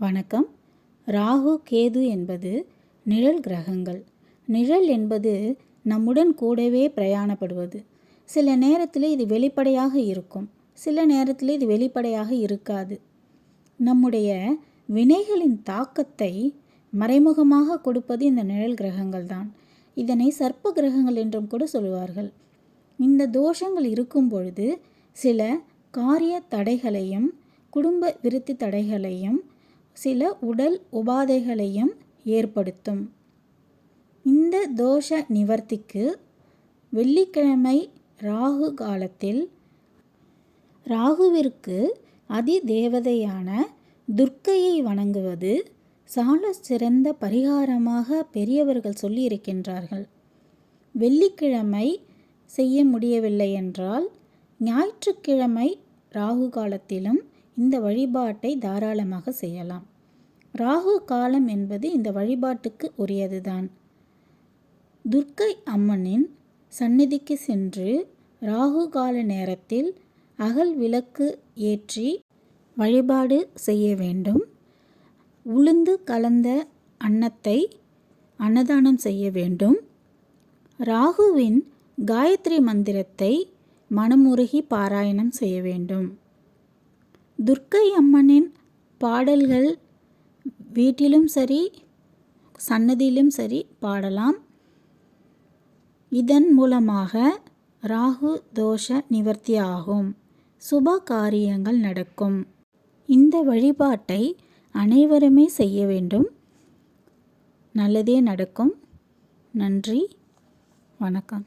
வணக்கம். ராகு கேது என்பது நிழல் கிரகங்கள். நிழல் என்பது நம்முடன் கூடவே பிரயாணப்படுவது. சில நேரத்தில் இது வெளிப்படையாக இருக்கும். சில நேரத்தில் இது வெளிப்படையாக இருக்காது. நம்முடைய வினைகளின் தாக்கத்தை மறைமுகமாக கொடுப்பது இந்த நிழல் கிரகங்கள் தான். இதனை சர்ப்ப கிரகங்கள் என்றும் கூட சொல்லுவார்கள். இந்த தோஷங்கள் இருக்கும் பொழுது சில காரிய தடைகளையும் குடும்ப விருத்தி தடைகளையும் சில உடல் உபாதைகளையும் ஏற்படுத்தும். இந்த தோஷ நிவர்த்திக்கு வெள்ளிக்கிழமை ராகு காலத்தில் ராகுவிற்கு அதி தேவதையான துர்க்கையை வணங்குவது சால சிறந்த பரிகாரமாக பெரியவர்கள் சொல்லியிருக்கின்றார்கள். வெள்ளிக்கிழமை செய்ய முடியவில்லை என்றால் ஞாயிற்றுக்கிழமை ராகு காலத்திலும் இந்த வழிபாட்டை தாராளமாக செய்யலாம். ராகு காலம் என்பது இந்த வழிபாட்டுக்கு உரியதுதான். துர்க்கை அம்மனின் சந்நிதிக்கு சென்று ராகு கால நேரத்தில் அகல் விளக்கு ஏற்றி வழிபாடு செய்ய வேண்டும். உளுந்து கலந்த அன்னத்தை அன்னதானம் செய்ய வேண்டும். ராகுவின் காயத்ரி மந்திரத்தை மனமுருகி பாராயணம் செய்ய வேண்டும். துர்க்கை அம்மனின் பாடல்கள் வீட்டிலும் சரி சன்னதியிலும் சரி பாடலாம். இதன் மூலமாக ராகு தோஷ நிவர்த்தி ஆகும் சுப காரியங்கள் நடக்கும். இந்த வழிபாட்டை அனைவருமே செய்ய வேண்டும். நல்லதே நடக்கும். நன்றி. வணக்கம்.